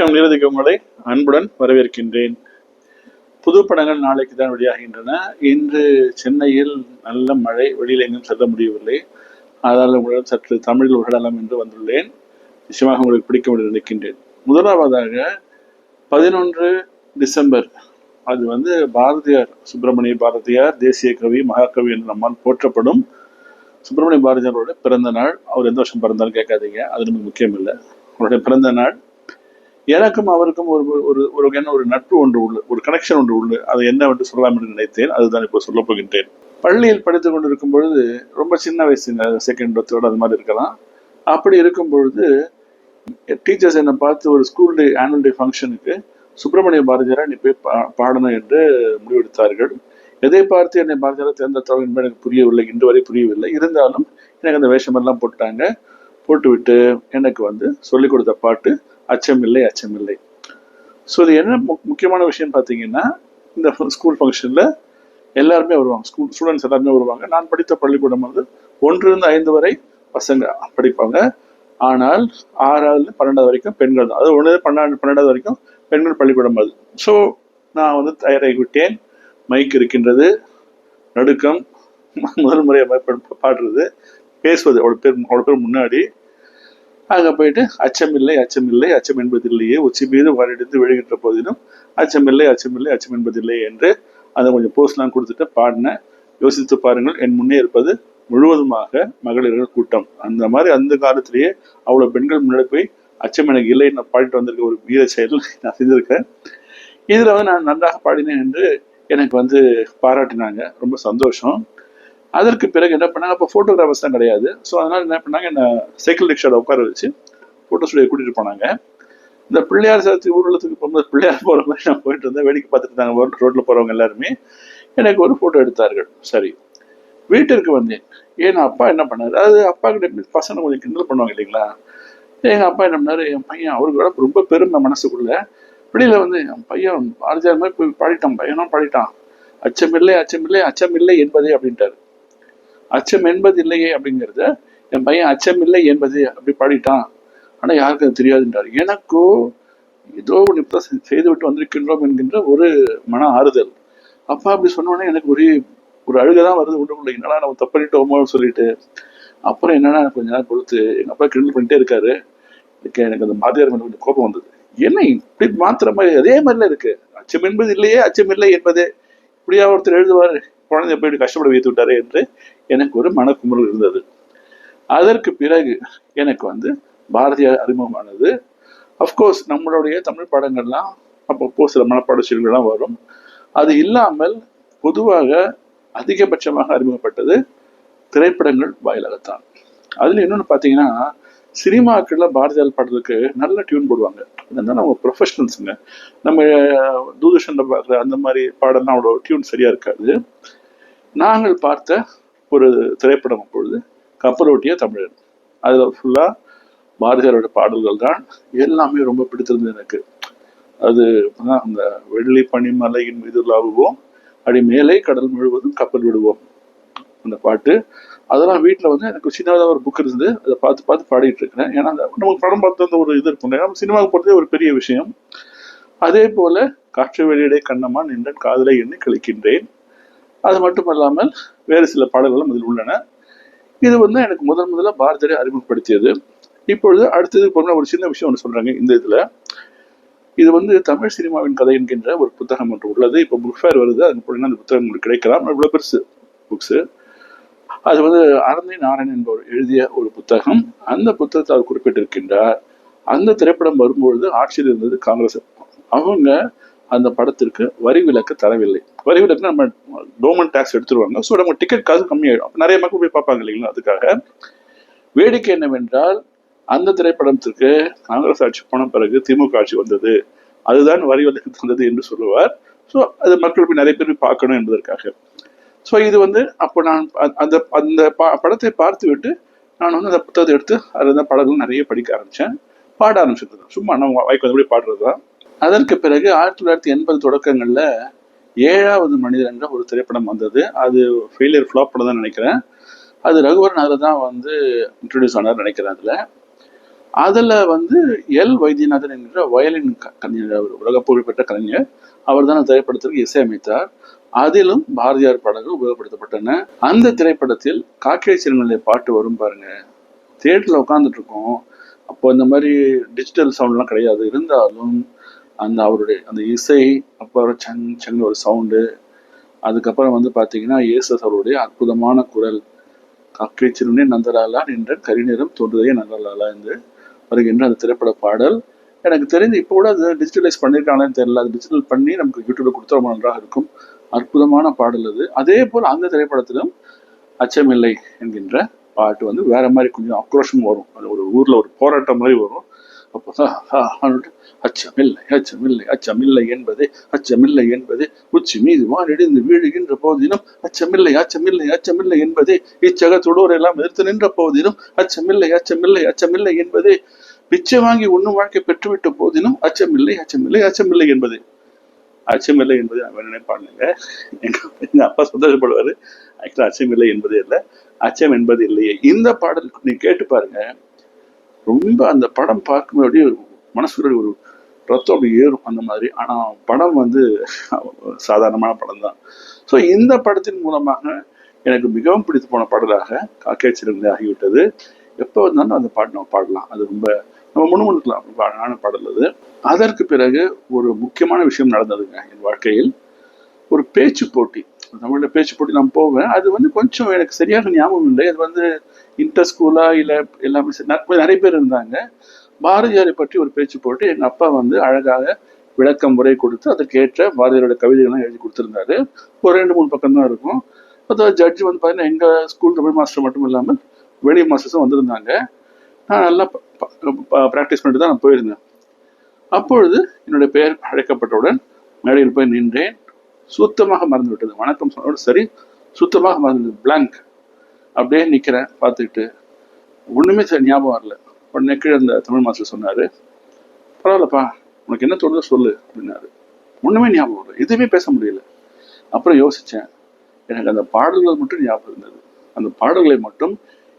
வணக்கம் நீரதிக்கு உங்களை அன்புடன் வரவேற்கின்றேன். புது படங்கள் நாளைக்கு தான் வெளியாகின்றன. இன்று சென்னையில் நல்ல மழை வெளியில் எங்கும் செல்ல முடியவில்லை. அதனால் உங்களிடம் சற்று தமிழில் உரையாடலாம் என்று வந்துள்ளேன். நிச்சயமாக உங்களுக்கு பிடிக்கும் என்று நினைக்கின்றேன். முதலாவதாக பதினொன்று டிசம்பர். அது வந்து பாரதியார் சுப்பிரமணிய பாரதியார் தேசிய கவி மகாகவி என்று நம்மால் போற்றப்படும் சுப்பிரமணிய பாரதியாரோட பிறந்த நாள். அவர் எந்த வருஷம் பிறந்தாலும் கேட்காதீங்க. அது நமக்கு முக்கியம் இல்லை அவருடைய பிறந்த நாள் எனக்கும் அவருக்கும் ஒரு ஒரு ஒரு என்ன ஒரு நட்பு ஒன்று உள்ள ஒரு கனெக்ஷன் ஒன்று உண்டு. அதை என்னவென்று சொல்லலாம் என்று நினைத்தேன். அதுதான் இப்போ சொல்லப் போகின்றேன். பள்ளியில் படித்துக் கொண்டிருக்கும் பொழுது ரொம்ப சின்ன வயசு செகண்ட் தேர்ட் அது மாதிரி இருக்கலாம். அப்படி இருக்கும் பொழுது டீச்சர்ஸ் என்னை பார்த்து ஒரு ஸ்கூல் டே ஆனுவல் டே ஃபங்க்ஷனுக்கு சுப்பிரமணிய பாரதியாரா நீ போய் பா பாடணும் என்று முடிவெடுத்தார்கள். எதை பார்த்து என்னை பாரதியாரா தேர்ந்தெடுத்தார்கள் என்பது எனக்கு புரியவில்லை. இன்று வரை புரியவில்லை. இருந்தாலும் எனக்கு அந்த வேஷமெல்லாம் போட்டாங்க. போட்டுவிட்டு எனக்கு வந்து சொல்லிக் கொடுத்த பாட்டு அச்சமில்லை அச்சமில்லை. ஸோ இது என்ன மு- முக்கியமான விஷயம் பார்த்தீங்கன்னா இந்த ஸ்கூல் ஃபங்க்ஷனில் எல்லாருமே வருவாங்க. ஸ்கூல் ஸ்டூடெண்ட்ஸ் எல்லாருமே வருவாங்க. நான் படித்த பள்ளிக்கூடம் வந்து ஒன்றிலிருந்து ஐந்து வரை பசங்க படிப்பாங்க. ஆனால் ஆறாவது பன்னெண்டாவது வரைக்கும் பெண்கள் தான். அது ஒன்று பன்னெண்டு பன்னெண்டாவது வரைக்கும் பெண்கள் பள்ளிக்கூடம் அது. ஸோ நான் வந்து தயாராகிவிட்டேன். மைக் இருக்கின்றது. நடுக்கம். முதல் முறையாக பாடுறது. பேசுவது. அவ்வளோ பேர் அவ்வளோ பேர் முன்னாடி அங்கே போயிட்டு அச்சமில்லை அச்சமில்லை அச்சம் என்பதில்லையே உச்சி மீது வாரிடித்து விழுகின்ற போதிலும் அச்சமில்லை அச்சமில்லை அச்சம் என்பதில்லை என்று அதை கொஞ்சம் போஸ்ட்லாம் கொடுத்துட்டு பாடினேன் யோசித்து பாருங்கள். என் முன்னே இருப்பது முழுவதுமாக மகளிர்கள் கூட்டம். அந்த மாதிரி அந்த காலத்திலேயே அவ்வளோ பெண்கள் முன்னாடி போய் அச்சம் எனக்கு இல்லை நான் பாடிட்டு வந்திருக்க ஒரு வீர செயல் நான் செஞ்சிருக்கேன் இதில் வந்து நான் நன்றாக பாடினேன் என்று எனக்கு வந்து பாராட்டினாங்க. ரொம்ப சந்தோஷம். அதற்கு பிறகு என்ன பண்ணாங்க அப்போ ஃபோட்டோகிராஃபர்ஸ் தான் கிடையாது ஸோ அதனால் என்ன பண்ணாங்க என்ன சைக்கிள் ரிக்ஷாவில் உட்கார வச்சு ஃபோட்டோ ஸ்டுடியோ கூட்டிகிட்டு போனாங்க இந்த பிள்ளையார் சதுர்த்தி ஊர்வலத்துக்கு போகும்போது பிள்ளையார் போகிற மாதிரி நான் போயிட்டு இருந்தேன் வேடிக்கை பார்த்துட்டு இருந்தாங்க ரோட்டில் போகிறவங்க எல்லாருமே எனக்கு ஒரு ஃபோட்டோ எடுத்தார்கள் சரி வீட்டிற்கு வந்தேன் ஏன் அப்பா என்ன பண்ணாரு அது அப்பா கிட்ட பசங்க கொஞ்சம் கிண்டல் பண்ணுவாங்க இல்லைங்களா எங்கள் அப்பா என்ன பண்ணார் என் பையன் அவருக்கு கூட ரொம்ப பெருமை மனசுக்குள்ள வெளியில் வந்து என் பையன் பாரதியார் மாதிரி போய் பாடிட்டான் பையனும் பாடிட்டான் அச்சமில்லை அச்சமில்லை அச்சமில்லை என்பதே அப்படின்ட்டாரு அச்சம் என்பது இல்லையே அப்படிங்கிறத என் பையன் அச்சம் இல்லை என்பது அப்படி பாடிட்டான். ஆனால் யாருக்கு அது தெரியாதுன்றார் எனக்கோ ஏதோ ஒன்று இப்போ செய்து விட்டு வந்திருக்கின்றோம் என்கின்ற ஒரு மன ஆறுதல். அப்பா அப்படி சொன்னோன்னே எனக்கு ஒரே ஒரு அழுகை தான் வருது உள்ளுக்குள்ள. என்னடா நம்ம தப்பண்ணிட்டோமோன்னு சொல்லிட்டு. அப்புறம் என்னன்னா கொஞ்ச நேரம் கொடுத்து எங்கள் அப்பா கிண்டல் பண்ணிட்டே இருக்காரு. இதுக்கு எனக்கு அந்த மாதிரியார் மேலே கொஞ்சம் கோபம் வந்தது. என்ன இப்படி மாத்திர மாதிரி அதே மாதிரிலாம் இருக்கு. அச்சம் என்பது இல்லையே அச்சம் இல்லை என்பதே. இப்படியா ஒருத்தர் எழுதுவார்? குழந்தை எப்படி கஷ்டப்பட வைத்து விட்டாரே என்று எனக்கு ஒரு மனக்குமுறல் இருந்தது. அதற்கு பிறகு எனக்கு வந்து பாரதியார் அறிமுகமானது. அஃப்கோர்ஸ் நம்மளுடைய தமிழ் பாடங்கள்லாம் அப்பப்போ சில மனப்பாட சீல்கள்லாம் வரும். அது இல்லாமல் பொதுவாக அதிகபட்சமாக அறிமுகப்பட்டது திரைப்படங்கள் வாயிலாகத்தான். அதில் இன்னொன்று பார்த்தீங்கன்னா சினிமாக்களில் பாரதியார் பாடலுக்கு நல்ல டியூன் போடுவாங்க. அதனால நம்ம ப்ரொஃபஷனல்ஸுங்க நம்ம தூர்தர்ஷனில் பார்க்குற அந்த மாதிரி பாடல்லாம் அவனோட டியூன் சரியா இருக்காது. நாங்கள் பார்த்த ஒரு திரைப்படம் அப்பொழுது கப்பலோட்டிய தமிழன். அதில் ஃபுல்லாக பாரதியாரோட பாடல்கள் தான் எல்லாமே ரொம்ப பிடித்திருந்தது எனக்கு. அது அந்த வெள்ளி பனிமலையின் மீது லாவுவோம் அடி மேலே கடல் முழுவதும் கப்பல் விடுவோம். அந்த பாட்டு அதெல்லாம் வீட்டில் வந்து எனக்கு சின்னதாக ஒரு புக் இருந்தது. அதை பார்த்து பார்த்து பாடிட்டு இருக்கிறேன். ஏன்னா அந்த நமக்கு படம் பார்த்து அந்த ஒரு இது இருக்கும் நம்ம சினிமாவுக்கு போகிறதே ஒரு பெரிய விஷயம். அதே போல காற்று வெளியிடை கண்ணமா நின்றன் காதலை எண்ணி கழிக்கின்றேன். அது மட்டுமல்லாமல் வேறு சில பாடல்களும் அதில் உள்ளன. இது வந்து எனக்கு முதல் முதல்ல பாரதியை அறிமுகப்படுத்தியது. இப்பொழுது அடுத்தது போன ஒரு சின்ன விஷயம் ஒன்று சொல்கிறாங்க இந்த இதில். இது வந்து தமிழ் சினிமாவின் கதை என்கின்ற ஒரு புத்தகம் ஒன்று உள்ளது. இப்போ புக் ஃபேர் வருது. அது போனீங்கன்னா அந்த புத்தகம் உங்களுக்கு கிடைக்கலாம். இவ்வளோ பெருசு புக்ஸு அது வந்து அரந்தை நாராயணன் என்பவர் எழுதிய ஒரு புத்தகம். அந்த புத்தகத்தை அவர் குறிப்பிட்டிருக்கின்றார். அந்த திரைப்படம் வரும்பொழுது ஆட்சியில் இருந்தது காங்கிரஸ். அவங்க அந்த படத்திற்கு வரி விலக்கு தரவில்லை. வரி விலக்கு நம்ம கவர்மெண்ட் டேக்ஸ் எடுத்துருவாங்க. ஸோ நம்ம டிக்கெட் காசு கம்மியாயிடும் நிறைய மக்கள் போய் பார்ப்பாங்க இல்லைங்களா? அதுக்காக. வேடிக்கை என்னவென்றால் அந்த திரைப்படத்திற்கு காங்கிரஸ் ஆட்சி போன பிறகு திமுக ஆட்சி வந்தது. அதுதான் வரி விலக்கு தந்தது என்று சொல்லுவார். ஸோ அது மக்கள் போய் நிறைய பேர் பார்க்கணும் என்பதற்காக. ஸோ இது வந்து அப்போ நான் அந்த அந்த படத்தை பார்த்து விட்டு நான் வந்து அந்த புத்தகத்தை எடுத்து அதில் இருந்த படங்கள் நிறைய படிக்க ஆரம்பித்தேன் பாட ஆரம்பிச்சது சும்மா நம்ம வாய்க்கு வந்தபடி பாடுறது தான் அதற்கு பிறகு ஆயிரத்தி தொள்ளாயிரத்தி எண்பது தொடக்கங்களில் ஏழாவது மனிதர் என்ற ஒரு திரைப்படம் வந்தது. அது ஃபெயிலியர் ஃப்ளாப் படம் தான் நினைக்கிறேன். அது ரகுவரன் அதில் தான் வந்து இன்ட்ரடியூஸ் ஆனார் நினைக்கிறேன் அதில். அதுல வந்து எல். வைத்தியநாதன் என்கிற வயலின் கலைஞர் அவர் உலக புகழ்பெற்ற கலைஞர். அவர் தான் திரைப்படத்திற்கு இசையமைத்தார். அதிலும் பாரதியார் பாடல்கள் உபயோகப்படுத்தப்பட்டன. அந்த திரைப்படத்தில் காக்கை சிறுநிலை பாட்டு வரும் பாருங்க. தியேட்டர்ல உட்காந்துட்டு இருக்கோம் அப்போ இந்த மாதிரி டிஜிட்டல் சவுண்ட்லாம் கிடையாது. இருந்தாலும் அந்த அவருடைய அந்த இசை அப்புறம் சங் சங்னு ஒரு சவுண்டு அதுக்கப்புறம் வந்து பார்த்தீங்கன்னா இயேசஸ் அவருடைய அற்புதமான குரல் காக்கை சிறுனே நந்தலாலா என்ற கரிநிறம் தோன்றுதே நந்தலாலா என்று வருகின்ற அந்த திரைப்பட பாடல். எனக்கு தெரிஞ்சு இப்போ கூட அது டிஜிட்டலைஸ் பண்ணியிருக்காங்கன்னு தெரியல. அது டிஜிட்டல் பண்ணி நமக்கு யூடியூப்ல கொடுத்தா ரொம்ப நன்றாக இருக்கும். அற்புதமான பாடல் அது. அதே போல் அந்த திரைப்படத்திலும் அச்சமில்லை என்கின்ற பாட்டு வந்து வேற மாதிரி கொஞ்சம் ஆக்ரோஷம் வரும். அது ஒரு ஊர்ல ஒரு போராட்டம் மாதிரி வரும். அப்போதான் அச்சமில்லை அச்சமில்லை அச்சமில்லை என்பது அச்சமில்லை என்பது உச்சி மீது வானிடிந்து வீழுகின்ற போதிலும் அச்சமில்லை அச்சமில்லை அச்சமில்லை என்பதே இச்சகத்துடோர் எல்லாம் எதிர்த்து நின்ற போதிலும் அச்சமில்லை அச்சமில்லை அச்சமில்லை என்பதே பிச்சை வாங்கி உண்ணும் வாழ்க்கை பெற்றுவிட்ட போதிலும் அச்சமில்லை அச்சமில்லை அச்சமில்லை என்பது. அச்சமில்லை என்பது அவன் நினைப்பானுங்க எங்க எங்க அப்பா சந்தோஷப்படுவாரு. ஆக்சுவலாக அச்சமில்லை என்பதே இல்லை. அச்சம் என்பது இல்லையே. இந்த பாடல் நீ கேட்டு பாருங்க. ரொம்ப அந்த படம் பார்க்கும்போது அப்படியே மனசுக்குள்ள ஒரு ரத்தம் அப்படி ஏறும் அந்த மாதிரி. ஆனால் படம் வந்து சாதாரணமான படம் தான். ஸோ இந்த படத்தின் மூலமாக எனக்கு மிகவும் பிடித்து போன பாடலாக காக்கே சிறந்த ஆகிவிட்டது. எப்போ வந்தாலும் அந்த பாட்டு நம்ம பாடலாம். அது ரொம்ப நம்ம முணுமுணுக்கலாம். ரொம்ப அழகான பாடல் அது. அதற்கு பிறகு ஒரு முக்கியமான விஷயம் நடந்ததுங்க என் வாழ்க்கையில். ஒரு பேச்சு போட்டி. தமிழில் பேச்சு போட்டி நான் போவேன். அது வந்து கொஞ்சம் எனக்கு சரியாக ஞாபகம் இல்லை. அது வந்து இன்டர் ஸ்கூலா இல்லை எல்லாமே சரி, நிறைய பேர் இருந்தாங்க. பாரதியாரை பற்றி ஒரு பேச்சு போட்டு. எங்கள் அப்பா வந்து அழகாக விளக்கம் முறை கொடுத்து அதற்கேற்ற பாரதியாரோட கவிதைகள்லாம் எழுதி கொடுத்துருந்தாரு. ஒரு ரெண்டு மூணு பக்கம் தான் இருக்கும். அதாவது ஜட்ஜ் வந்து பார்த்தீங்கன்னா எங்கள் ஸ்கூல் தமிழ் மாஸ்டர் மட்டும் இல்லாமல் வெளி மாஸ்டர்ஸும் வந்திருந்தாங்க. நான் நல்லா ப்ராக்டிஸ் பண்ணிட்டு தான் நான் போயிருந்தேன். அப்பொழுது என்னுடைய பெயர் அழைக்கப்பட்டவுடன் மேடையில் போய் நின்றேன். சுத்தமாக மறந்து விட்டது வணக்கம் சொன்னோட சரி சுத்தமாக மறந்து பிளாங்க் அப்படியே நிற்கிறேன் பார்த்துக்கிட்டு. ஒன்றுமே சரி ஞாபகம் வரல. உடனே கீழே அந்த தமிழ் மாஸ்டர் சொன்னாரு பரவாயில்லப்பா உனக்கு என்ன தோணுதோ சொல்லு அப்படின்னாரு. ஒன்றுமே ஞாபகம் வரல. எதுவுமே பேச முடியல. அப்புறம் யோசித்தேன் எனக்கு அந்த பாடல்கள் மட்டும் ஞாபகம் இருந்தது. அந்த பாடல்களை மட்டும்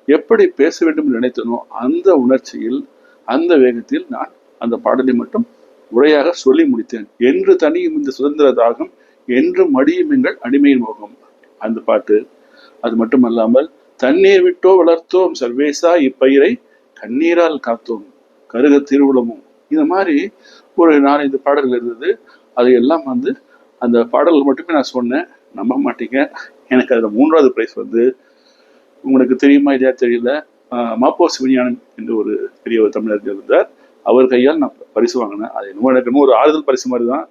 எப்படி பேச வேண்டும் என்று நினைத்தனோ அந்த உணர்ச்சியில் அந்த வேகத்தில் நான் அந்த பாடலை மட்டும் உரையாக சொல்லி முடித்தேன். என்று தனியும் இந்த சுதந்திர தாகம் என்று மடியும் எங்கள் அடிமையின் முகம். அந்த பாட்டு அது மட்டுமல்லாமல் தண்ணீர் விட்டோ வளர்த்தோம் சர்வேசா இப்பயிரை கண்ணீரால் காத்தோம் கருக திருவுளமும் இந்த மாதிரி ஒரு நாலஞ்சு பாடல்கள் இருந்தது. அது எல்லாம் வந்து அந்த பாடல்கள் மட்டுமே நான் சொன்னேன். நம்ப மாட்டீங்க. எனக்கு அதில் மூன்றாவது பிரைஸ் வந்து உங்களுக்கு தெரியுமா இல்லையா தெரியல மாப்போ சிவஞானம் என்று ஒரு பெரிய ஒரு தமிழர் இருந்தார். அவர் கையால் நான் பரிசு வாங்கினேன். அது என்னமோ எனக்கு ஒரு ஆறுதல் பரிசு மாதிரி தான்.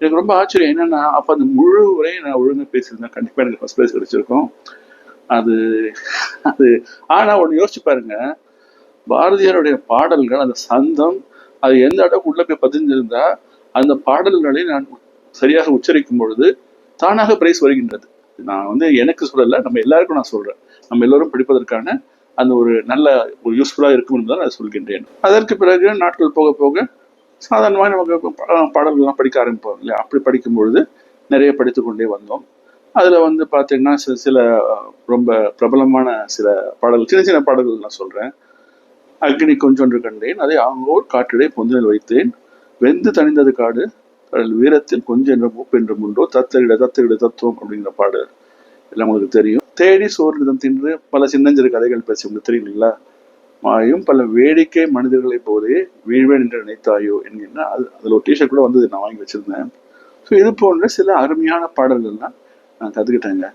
எனக்கு ரொம்ப ஆச்சரியம் என்னன்னா அப்போ அந்த முழு உரையும் நான் ஒழுங்காக பேசியிருந்தேன். கண்டிப்பாக எனக்கு ஃபஸ்ட் ப்ரைஸ் கிடைச்சிருக்கும். அது அது ஆனால் ஒன்று யோசிச்சு பாருங்க. பாரதியாருடைய பாடல்கள் அந்த சந்தம் அது எந்த அளவுக்கு உள்ள போய் பதிஞ்சிருந்தா அந்த பாடல்களை நான் சரியாக உச்சரிக்கும் பொழுது தானாக பிரைஸ் வருகின்றது. நான் வந்து எனக்கு சொல்லலை நம்ம எல்லாருக்கும் நான் சொல்கிறேன் நம்ம எல்லோரும் படிப்பதற்கான அந்த ஒரு நல்ல ஒரு யூஸ்ஃபுல்லாக இருக்கும் என்று தான் நான் சொல்கின்றேன். அதற்கு பிறகு நாட்கள் போக போக சாதாரணமாக நமக்கு பாடல்கள்லாம் படிக்க ஆரம்பிப்போம் இல்லையா? அப்படி படிக்கும் பொழுது நிறைய படித்துக்கொண்டே வந்தோம். அதில் வந்து பார்த்தீங்கன்னா சில சில ரொம்ப பிரபலமான சில பாடல்கள் சின்ன சின்ன பாடல்கள் நான் சொல்கிறேன் அக்னி கொஞ்சொன்று கண்டேன் அதை ஆங்கோர் காற்றிடை பொந்தினில் வைத்தேன். வெந்து தணிந்தது காடு கடல் வீரத்தில் கொஞ்சம் என்ற மூப்பு என்று உண்டோ தத்தரிட தத்தரிட தத்துவம் அப்படிங்கிற பாடல். எல்லாம் உங்களுக்கு தெரியும். தேடி சோர்நிதம் தின்று பல சின்னஞ்சிறு கதைகள் பேசி உங்களுக்கு தெரியும் இல்லைங்களா மாயும் பல வேடிக்கை மனிதர்களைப் போலே வீழ்வேன் என்று நினைத்தாயோ என்கின்ற அது அதில் ஒரு டிஷர்ட் கூட வந்து நான் வாங்கி வச்சிருந்தேன். ஸோ இது போன்ற சில அருமையான பாடல்கள்லாம் நான் கற்றுக்கிட்டேங்க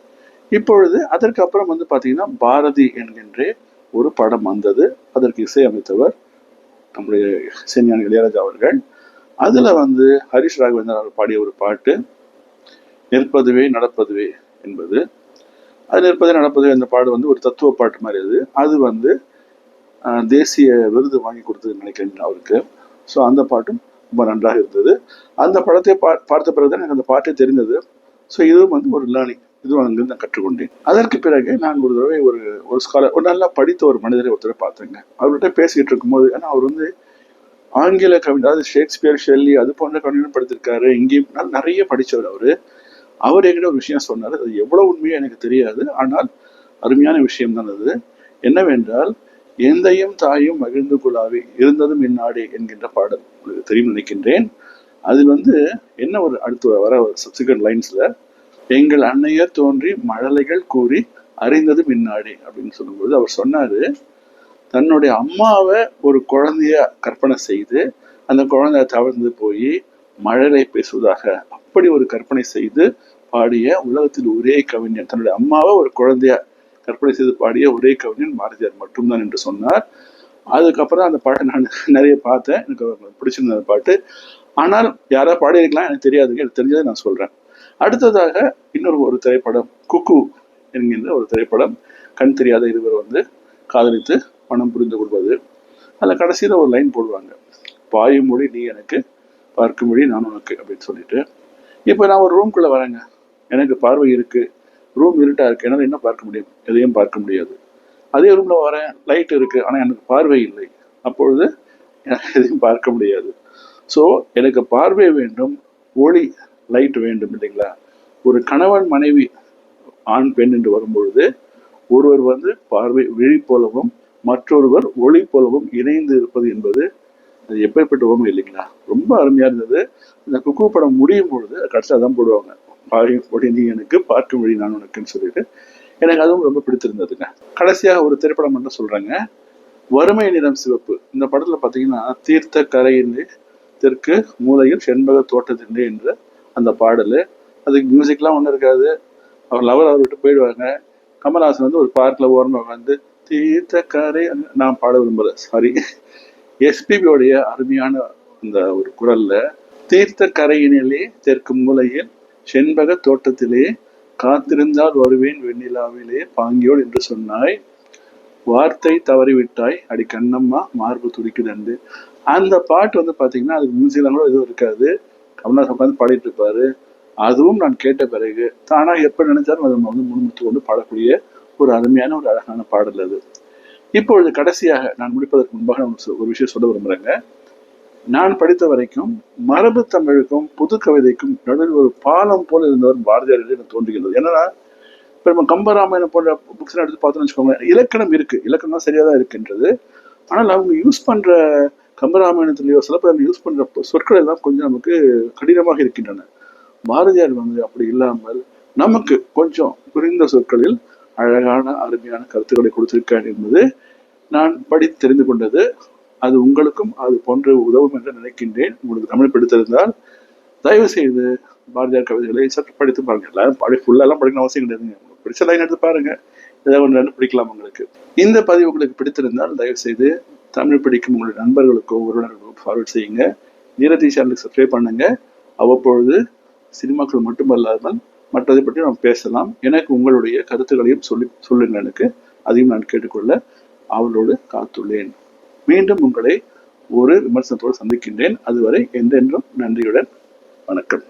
இப்பொழுது அதற்கு அப்புறம் வந்து பார்த்தீங்கன்னா பாரதி என்கின்ற ஒரு படம் வந்தது. அதற்கு இசையமைத்தவர் நம்முடைய இசைஞானி இளையராஜா அவர்கள். அதுல வந்து ஹரிஷ் ராகவேந்தர் அவர் பாடிய ஒரு பாட்டு நிற்பதுவே நடப்பதுவே என்பது. அது நிற்பதே நடப்பது அந்த பாடு வந்து ஒரு தத்துவ பாட்டு மாதிரி அது. அது வந்து தேசிய விருது வாங்கி கொடுத்தது நினைக்கிறேன் அவருக்கு. ஸோ அந்த பாட்டும் ரொம்ப நன்றாக இருந்தது. அந்த படத்தை பா பார்த்த பிறகு தான் எனக்கு அந்த பாட்டே தெரிந்தது. ஸோ இதுவும் வந்து ஒரு லேர்னிங். இதுவும் அங்கிருந்து நான் கற்றுக்கொண்டேன். அதற்கு பிறகு நான் ஒரு தடவை ஒரு ஒரு ஸ்காலர் ஒரு நல்லா படித்த ஒரு மனிதரை ஒருத்தரை பார்த்தேங்க. அவர்கிட்ட பேசிக்கிட்டு இருக்கும்போது ஏன்னா அவர் வந்து ஆங்கில கவிதை அதாவது ஷேக்ஸ்பியர் ஷெல்லி அது போன்ற கவிஞரும் படித்திருக்காரு. இங்கேயும் நிறைய படித்தவர் அவர். அவர் என்கிட்ட ஒரு விஷயம் சொன்னார். அது எவ்வளவு உண்மையோ எனக்கு தெரியாது. ஆனால் அருமையான விஷயம் தான் அது. என்னவென்றால் எந்தையும் தாயும் மகிழ்ந்து குழாவி இருந்ததும் இந்நாடு என்கின்ற பாடல் உங்களுக்கு தெரியும் நினைக்கின்றேன். அதில் வந்து என்ன ஒரு அடுத்து வர சப்சிக்வெண்ட் லைன்ஸ்ல எங்கள் அன்னையர் தோன்றி மழலைகள் கூறி அறிந்ததும் மின்னாடி அப்படின்னு சொல்லும்போது அவர் சொன்னாரு தன்னுடைய அம்மாவை ஒரு குழந்தைய கற்பனை செய்து அந்த குழந்தை தவழ்ந்து போய் மழலை பேசுவதாக. அப்படி ஒரு கற்பனை செய்து பாடிய உலகத்தில் ஒரே கவிஞன் தன்னுடைய அம்மாவை ஒரு குழந்தைய கற்பனை செய்து பாடிய ஒரே கவிஞன் பாரதியார் மட்டும்தான் என்று சொன்னார். அதுக்கப்புறம் அந்த பாட்டை நான் நிறைய பார்த்தேன். எனக்கு பிடிச்சிருந்த அந்த பாட்டு. ஆனால் யாராவது பாடியிருக்கலாம் எனக்கு தெரியாதுங்க எனக்கு தெரிஞ்சதை நான் சொல்றேன். அடுத்ததாக இன்னொரு ஒரு திரைப்படம் குக்கு என்கின்ற ஒரு திரைப்படம் கண் தெரியாத இருவர் வந்து காதலித்து மனம் புரிந்து கொள்வது. அதில் கடைசியில் ஒரு லைன் போடுவாங்க பாயும் மொழி நீ எனக்கு பார்க்கும் மொழி நான் உனக்கு அப்படின்னு சொல்லிட்டு. இப்போ நான் ஒரு ரூம்குள்ளே வரேங்க. எனக்கு பார்வை இருக்கு. ரூம் இருட்டா இருக்கு. என்னால் என்ன பார்க்க முடியும்? எதையும் பார்க்க முடியாது. அதே ரூம்ல வரேன். லைட் இருக்கு. ஆனால் எனக்கு பார்வை இல்லை. அப்பொழுது எதையும் பார்க்க முடியாது. ஸோ எனக்கு பார்வை வேண்டும். ஒளி லைட் வேண்டும் இல்லைங்களா? ஒரு கணவன் மனைவி ஆண் பெண் என்று வரும்பொழுது ஒருவர் வந்து பார்வை விழி போலவும் மற்றொருவர் ஒளி போலவும் இணைந்து இருப்பது என்பது அது எப்பேற்பட்ட உண்மை இல்லைங்களா? ரொம்ப அருமையாக இருந்தது. இந்த குக்கு படம் முடியும் பொழுது கடைசியாக தான் போடுவாங்க. பாடி பொடி நீ எனக்கு பார்க்கும் வழி நான் உனக்குன்னு சொல்லிட்டு எனக்கு அதுவும் ரொம்ப பிடித்திருந்ததுங்க. கடைசியாக ஒரு திரைப்படம் மட்டும் சொல்கிறாங்க வறுமை நிறம் சிவப்பு. இந்த படத்தில் பார்த்தீங்கன்னா தீர்த்த கரையிலே தெற்கு மூலையில் செண்பக தோட்டத்திலே என்ற அந்த பாடல். அதுக்கு மியூசிக்லாம் ஒன்றும் இருக்காது. அவர் லவர் அவர் விட்டு போயிடுவாங்க. கமல்ஹாசன் வந்து ஒரு பார்க்கில் ஓரமாக உட்காந்து தீர்த்த கரை நான் பாட விரும்பலை. சாரி எஸ்பிபியோடைய அருமையான அந்த ஒரு குரலில் தீர்த்த கரையினிலே தெற்கு மூலையில் செண்பக தோட்டத்திலே காத்திருந்தால் வருவேன் வெண்ணிலாவிலே பாங்கியோடு என்று சொன்னாய். வார்த்தை தவறிவிட்டாய். அடி கண்ணம்மா மார்பு துடிக்குதண்டு. அந்த பாட்டு வந்து பாத்தீங்கன்னா அதுக்கு மியூசிக்லாம் கூட எதுவும் இருக்காது. கமல்ஹாசன் உட்காந்து பாடிட்டு இருப்பாரு அதுவும் நான் கேட்ட பிறகு தானா எப்ப நினைச்சாலும் அதை வந்து முன்முத்து கொண்டு பாடக்கூடிய ஒரு அருமையான ஒரு அழகான பாடல் அது. இப்பொழுது கடைசியாக நான் முடிப்பதற்கு முன்பாக நான் ஒரு விஷயம் சொல்ல விரும்புகிறேங்க நான் படித்த வரைக்கும் மரபு தமிழுக்கும் புது கவிதைக்கும் நடுவில் ஒரு பாலம் போல இருந்தவர் பாரதியார் என்று எனக்கு தோன்றுகிறது என்னன்னா இப்போ நம்ம கம்பராமாயணம் போன்ற புக்ஸ் எடுத்து பார்த்தோம்னு வச்சுக்கோங்க இலக்கணம் இருக்கு. இலக்கணம் தான் சரியா தான் இருக்கின்றது. ஆனால் அவங்க யூஸ் பண்ற கம்பராமாயணத்திலேயோ சிலப்பதில் யூஸ் பண்ற சொற்கள் எல்லாம் கொஞ்சம் நமக்கு கடினமாக இருக்கின்றன. பாரதியார் வந்து அப்படி இல்லாமல் நமக்கு கொஞ்சம் புரிந்த சொற்களில் அழகான அருமையான கருத்துக்களை கொடுத்திருக்கார் என்பது நான் படித்து தெரிந்து கொண்டது. அது உங்களுக்கும் அது போன்று உதவும் என்று நினைக்கின்றேன். உங்களுக்கு தமிழ் பிடித்திருந்தால் தயவு செய்து பாரதியார் கவிதைகளை சற்று படித்து பாருங்க எல்லாரும் படி ஃபுல்லாலாம் படிக்கணும் அவசியம் கிடையாதுங்க உங்களுக்கு பிடிச்ச லைன் எடுத்து பாருங்க. ஏதாவது ஒன்று ரெண்டு பிடிக்கலாம் உங்களுக்கு. இந்த பதிவு உங்களுக்கு பிடித்திருந்தால் தயவு செய்து தமிழ் படிக்கும் உங்களுடைய நண்பர்களுக்கோ உறவினர்களுக்கோ ஃபார்வர்ட் செய்யுங்க. நீரதி சேனலுக்கு சப்ஸ்கிரைப் பண்ணுங்க. அவ்வப்பொழுது சினிமாக்கள் மட்டுமல்லாமல் மற்றதை பற்றி நாம் பேசலாம். எனக்கு உங்களுடைய கருத்துக்களையும் சொல்லி சொல்லுங்க எனக்கு. அதையும் நான் கேட்டுக்கொள்ள அவளோடு காத்துள்ளேன். மீண்டும் உங்களை ஒரு விமர்சனத்தோடு சந்திக்கின்றேன். அதுவரை என்றென்றும் நன்றியுடன் வணக்கம்.